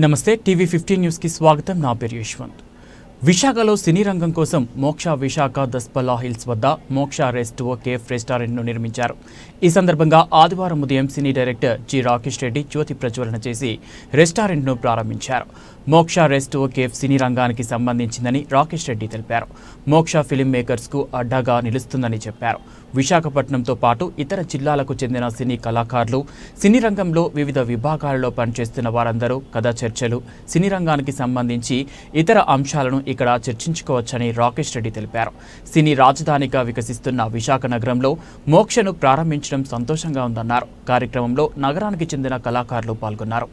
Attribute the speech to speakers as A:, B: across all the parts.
A: నమస్తే TV fifteen న్యూస్కి స్వాగతం. నా పేరు యశ్వంత్. విశాఖలో సినీ రంగం కోసం మోక్ష విశాఖ దస్పల్లా హిల్స్ వద్ద మోక్ష రెస్ట్ ఓ కేఫ్ రెస్టారెంట్ను నిర్మించారు. ఈ సందర్భంగా ఆదివారం ఉదయం cine director G Rakesh Reddy జ్యోతి ప్రజ్వలన చేసి రెస్టారెంట్ను ప్రారంభించారు. మోక్ష రెస్ట్ ఓ కేఫ్ సినీ రంగానికి సంబంధించిందని రాకేష్ రెడ్డి తెలిపారు. మోక్ష ఫిలిం మేకర్స్కు అడ్డాగా నిలుస్తుందని చెప్పారు. విశాఖపట్నంతో పాటు ఇతర జిల్లాలకు చెందిన సినీ కళాకారులు సినీ రంగంలో వివిధ విభాగాలలో పనిచేస్తున్న వారందరూ కథా చర్చలు సినీ రంగానికి సంబంధించి ఇతర అంశాలను ఇక్కడ చర్చించుకోవచ్చని రాకేష్ రెడ్డి తెలిపారు. సినీ రాజధానిగా వికసిస్తున్న విశాఖ నగరంలో మోక్షను ప్రారంభించడం సంతోషంగా ఉందన్నారు. కార్యక్రమంలో నగరానికి చెందిన కళాకారులు పాల్గొన్నారు.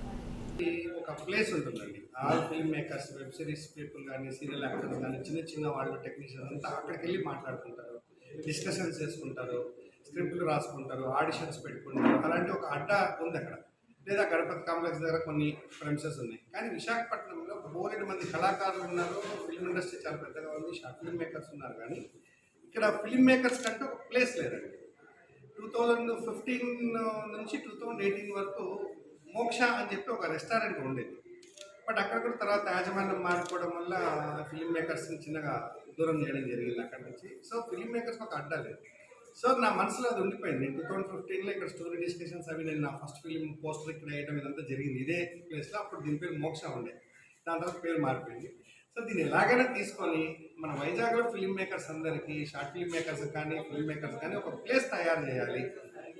B: ప్లేస్ ఉంటుందండి. All film makers web series people కానీ సీరియల్ యాక్టర్స్ కానీ చిన్న చిన్న వాళ్ళు టెక్నీషియన్స్ అంతా అక్కడికి వెళ్ళి మాట్లాడుకుంటారు. డిస్కషన్స్ చేసుకుంటారు స్క్రిప్ట్లు రాసుకుంటారు ఆడిషన్స్ పెట్టుకుంటారు అలాంటి ఒక అడ్డ ఉంది అక్కడ. లేదా గణపతి కాంప్లెక్స్ దగ్గర కొన్ని ప్రెమిసెస్ ఉన్నాయి. కానీ విశాఖపట్నంలో బోలెడు మంది కళాకారులు ఉన్నారు. ఫిల్మ్ ఇండస్ట్రీ చాలా పెద్దగా ఉంది. ఫిల్మ్ మేకర్స్ ఉన్నారు కానీ ఇక్కడ ఫిల్మ్ మేకర్స్ కంటే ఒక ప్లేస్ లేదండి. టూ థౌజండ్ ఫిఫ్టీన్ నుంచి టూ థౌజండ్ ఎయిటీన్ వరకు మోక్ష అని చెప్పి ఒక రెస్టారెంట్ ఉండేది. బట్ అక్కడక్కడ కూడా తర్వాత యాజమాన్యం మారిపోవడం వల్ల ఫిలిం మేకర్స్ని చిన్నగా దూరం చేయడం జరిగింది అక్కడ నుంచి. సో ఫిలిం మేకర్స్ ఒక అడ్డా సో నా మనసులో అది ఉండిపోయింది. టూ థౌసండ్ ఫిఫ్టీన్లో ఇక్కడ స్టోరీ డిస్కషన్స్ అవి నేను నా ఫస్ట్ ఫిలిం పోస్టర్ ఇక్కడ వేయడం ఇదంతా జరిగింది. ఇదే ప్లేస్లో అప్పుడు దీని పేరు మోక్ష ఉండే. దాని తర్వాత పేరు మారిపోయింది. సో దీన్ని ఎలాగైనా తీసుకొని మన వైజాగ్లో ఫిలిం మేకర్స్ అందరికీ షార్ట్ ఫిల్మ్ మేకర్స్ కానీ ఫిల్మ్ మేకర్స్ కానీ ఒక ప్లేస్ తయారు చేయాలి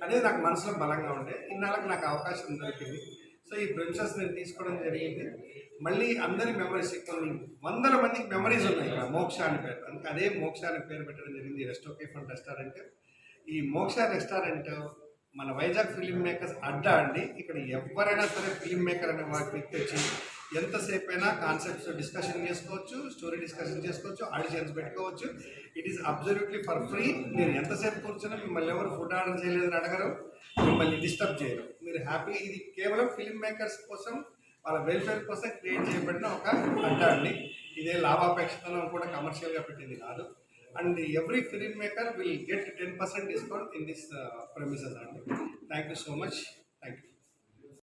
B: అనేది నాకు మనసులో బలంగా ఉండే. ఇన్నాళ్ళకి నాకు అవకాశం దొరికింది. సో ఈ ప్రిన్సెస్ నేను తీసుకోవడం జరిగింది. మళ్ళీ అందరి మెమరీస్ కొన్ని వందల మందికి మెమరీస్ ఉన్నాయి ఇక్కడ. మోక్ష అని పేరు. అందుకే అదే మోక్ష అని పేరు పెట్టడం జరిగింది. రెస్టో కేఫ్ అండ్ రెస్టారెంట్ ఈ మోక్ష రెస్టారెంట్ మన వైజాగ్ ఫిలిం మేకర్స్ అడ్డా అండి. ఇక్కడ ఎవరైనా సరే ఫిలిం మేకర్ అనే వాటి వ్యక్తి వచ్చి ఎంతసేపు అయినా కాన్సెప్ట్స్ డిస్కషన్ చేసుకోవచ్చు స్టోరీ డిస్కషన్ చేసుకోవచ్చు ఆడిషన్స్ పెట్టుకోవచ్చు. It is absolutely for free మీరు ఎంతసేపు కూర్చున్నా మిమ్మల్ని ఎవరు ఫుడ్ ఆర్డర్ చేయలేదని అడగరు. మిమ్మల్ని డిస్టర్బ్ చేయరు. మీరు హ్యాపీ ఇది కేవలం ఫిలిం మేకర్స్ కోసం వాళ్ళ వెల్ఫేర్ కోసం క్రియేట్ చేయబడిన ఒక అంట అండి. ఇదే లాభాపేక్షతను కూడా కమర్షియల్గా పెట్టింది కాదు. And every film maker will get ten percent discount in this premises అండి. Thank you so much